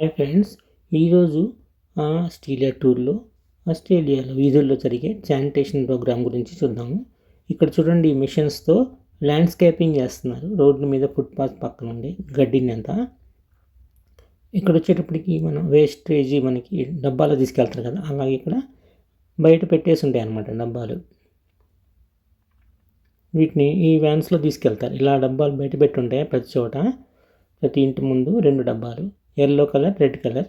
Hi friends ఈరోజు Australia టూర్లో ఆస్ట్రేలియాలో వీధుల్లో జరిగే శానిటేషన్ ప్రోగ్రామ్ గురించి చూద్దాము. ఇక్కడ చూడండి ఈ మిషన్స్తో ల్యాండ్స్కేపింగ్ చేస్తున్నారు. రోడ్ల మీద ఫుట్పాత్ పక్కన ఉండి గడ్డిని అంతా. ఇక్కడ వచ్చేటప్పటికి మనం వేస్టేజీ మనకి డబ్బాలో తీసుకెళ్తారు కదా అలాగే ఇక్కడ బయట పెట్టేసి ఉంటాయి అన్నమాట డబ్బాలు. వీటిని ఈ వ్యాన్స్లో తీసుకెళ్తారు. ఇలా డబ్బాలు బయట పెట్టి ఉంటాయి ప్రతి చోట. ప్రతి ఇంటి ముందు రెండు డబ్బాలు. Yellow colour red colour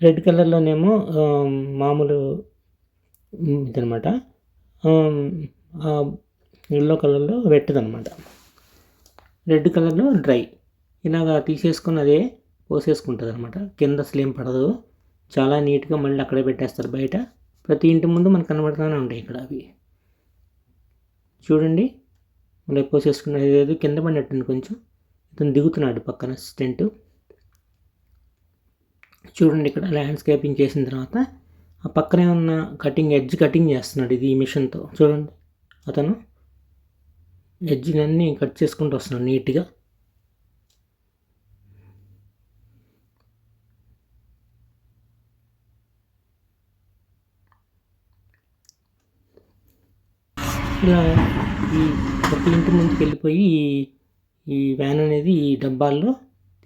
red కలర్లోనేమో మామూలు ఇదనమాట ఎల్లో కలర్లో వెట్టదనమాట రెడ్ కలర్లో డ్రై ఇలాగ తీసేసుకుని అదే పోసేసుకుంటుంది అనమాట కింద అసలు ఏం పడదు. చాలా నీట్గా మళ్ళీ అక్కడే పెట్టేస్తారు బయట. ప్రతి ఇంటి ముందు మనకు కనబడుతూనే ఉంటాయి ఇక్కడ అవి. చూడండి. మళ్ళీ పోసేసుకున్నది ఏదో కింద పడినట్టుంది కొంచెం. ఇతను దిగుతున్నాడు పక్కన అసిస్టెంటు చూడండి ఇక్కడ ల్యాండ్స్కేపింగ్ చేసిన తర్వాత ఆ పక్కనే ఉన్న కటింగ్ ఎడ్జ్ కటింగ్ చేస్తున్నాడు ఇది ఈ మిషన్తో చూడండి అతను ఎడ్జ్లన్నీ కట్ చేసుకుంటూ వస్తున్నాడు నీట్గా ఇలా ఈ ప్రతి ఇంటి ముందుకు వెళ్ళిపోయి ఈ వ్యాన్ అనేది ఈ డబ్బాల్లో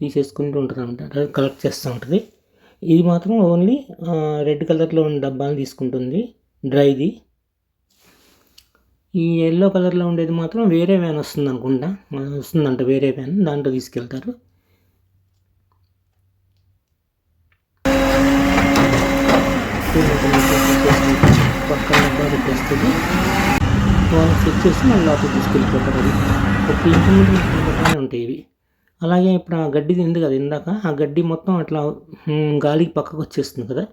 తీసేసుకుంటూ ఉంటుంది అనమాట కలెక్ట్ చేస్తూ ఉంటుంది. ఇది మాత్రం ఓన్లీ రెడ్ కలర్లో ఉన్న డబ్బాలు తీసుకుంటుంది డ్రైది. ఈ ఎల్లో కలర్లో ఉండేది మాత్రం వేరే వ్యాన్ వస్తుంది అనుకుంటా. వస్తుందంట వేరే వ్యాన్ దాంట్లో తీసుకెళ్తారు. పక్కన డబ్బా వాళ్ళు చెక్ చేసి మళ్ళీ లోపలికి తీసుకెళ్ళిపోతారు అది. ఒక ఇంటి ముందు ఉంటాయి ఇవి. అలాగే ఇప్పుడు ఆ గడ్డి ఉంది కదా ఇందాక ఆ గడ్డి మొత్తం అట్లా గాలికి పక్కకు వచ్చేస్తుంది కదా.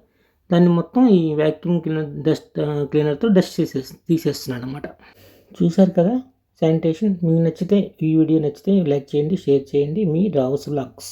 దాన్ని మొత్తం ఈ వ్యాక్యూమ్ క్లీనర్ డస్ట్ క్లీనర్తో డస్ట్ చేసే తీసేస్తున్నాడు అనమాట చూశారు కదా? శానిటేషన్ మీకు నచ్చితే ఈ వీడియో నచ్చితే లైక్ చేయండి షేర్ చేయండి. మీ రావుస్ బ్లాగ్స్